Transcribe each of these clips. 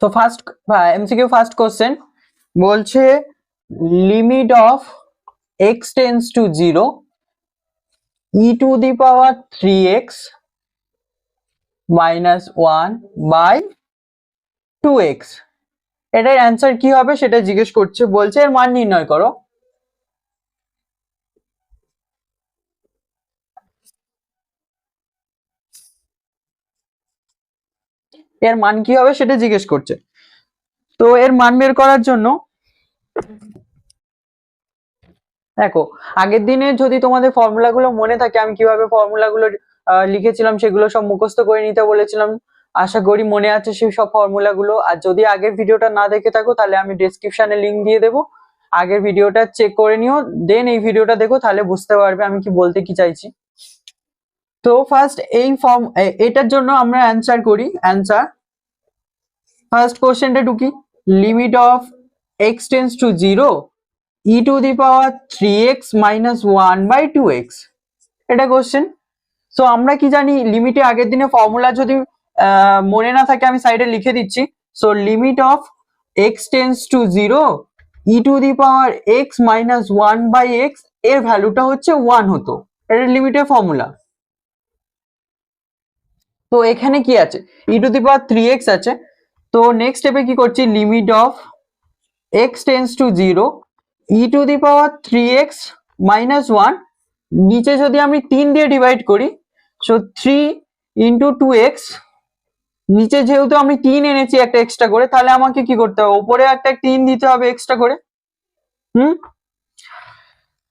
তো first MCQ first question বলছে limit of x tends to zero e to the power three x minus one by two x এটার answer কি হবে সেটা জিজ্ঞেস করছে, বলছে এর মান নির্ণয় করো। এর মান কি হবে সেটা জিজ্ঞেস করছে। তো এর মান বের করার জন্য দেখো, আগের দিনে যদি তোমাদের ফর্মুলাগুলো মনে থাকে, আমি কীভাবে ফর্মুলাগুলো লিখেছিলাম সেগুলো সব মুখস্থ করে নিতে বলেছিলাম। আশা করি মনে আছে সেই সব ফর্মুলাগুলো। আর যদি আগের ভিডিওটা না দেখে থাকো, তাহলে আমি ডেসক্রিপশনে লিংক দিয়ে দেবো। আগের ভিডিওটা চেক করে নিও দেন এই ভিডিওটা দেখো, তাহলে বুঝতে পারবে আমি কি বলতে কি চাইছি। তো ফার্স্ট এই ফর্ম এটার জন্য আমরা অ্যান্সার করি। অ্যান্সার ফার্স্ট কোশ্চেনটা ঢুকি limit of x tends to zero e to the power three x minus one by two x এটা কোশ্চেন সো আমরা কি জানি লিমিটে আগের দিনে ফর্মুলা যদি মনে না থাকে, আমি সাইডে লিখে দিচ্ছি। So limit of x tends to zero e to the power x minus one by এক্সের ভ্যালুটা হচ্ছে ওয়ান হতো। এটা লিমিটের ফর্মুলা তো, এখানে কি আছে? E to the power three x আছে। তো নেক্সট স্টেপে কি করছি? Limit of x tends to zero e to the power three x minus one নিচে যদি আমি তিন দিয়ে ডিভাইড করি so three into two x নিচে যেহেতু আমি তিন এনেছি একটা এক্সট্রা করে, তাহলে আমাকে কি করতে হবে? ওপরে একটা তিন দিতে হবে এক্সট্রা করে। হুম?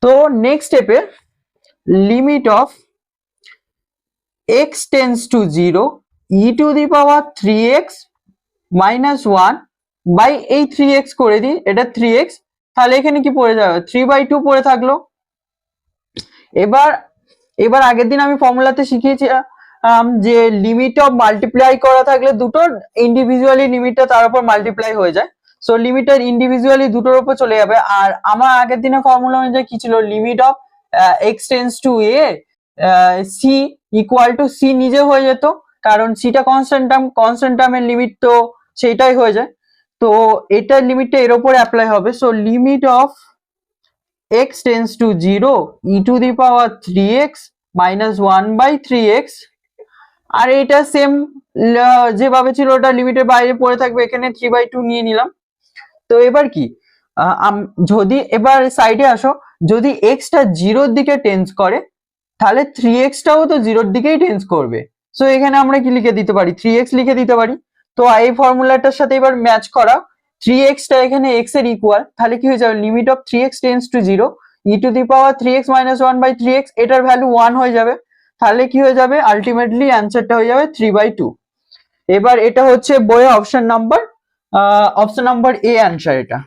তো নেক্সট স্টেপে limit of x tends to zero e to the power three x minus one by এই থ্রি এক্স করে দিই এটা থ্রি এক্স তাহলে এখানে কি পড়ে যাবে? থ্রি বাই টু পড়ে থাকল। এবার এবার আগের দিন আমি ফর্মুলাতে শিখিয়েছি আম, যে লিমিট অফ মাল্টিপ্লাই করা থাকলে দুটোর ইন্ডিভিজুয়ালি লিমিটটা তার উপর মাল্টিপ্লাই হয়ে যায়। সো লিমিটের ইন্ডিভিজুয়ালি দুটোর উপর চলে যাবে। আর আমার আগের দিনের ফর্মুলা অনুযায়ী কি ছিল? Limit of x tends to a C equal to C নিজে হয়ে যেত। কারণ সিটা কনস্ট্যান্ট টার্ম কনস্ট্যান্ট টার্মের লিমিট তো সেইটাই হয়ে যায়। তো এটার লিমিটটা এর উপরে অ্যাপ্লাই হবে। So limit of x tends to zero e to the power three x minus one by three x আর এটা সেম যেভাবে ছিল ওটা লিমিটের বাইরে পড়ে থাকবে, এখানে থ্রি বাই টু নিয়ে নিলাম। তো এবার কি? যদি এবার সাইডে আসো, যদি এক্সটা জিরোর দিকে টেন্স করে, তাহলে থ্রি এক্সটাও তো জিরোর দিকেই টেন্স করবে। সো এখানে আমরা কি লিখে দিতে পারি? থ্রি এক্স লিখে দিতে পারি। তো এই ফর্মুলাটার সাথে এবার ম্যাচ করা। থ্রি এক্সটা এখানে এক্সের ইকুয়াল তাহলে কি হয়ে যাবে? Limit of three x tends to zero e to the power three x minus one by three x এটার ভ্যালু ওয়ান হয়ে যাবে। তাহলে কি হয়ে যাবে? আলটিমেটলি অ্যান্সারটা হয়ে যাবে থ্রি বাই টু এবার এটা হচ্ছে বইয়ে option number option number A answer এটা।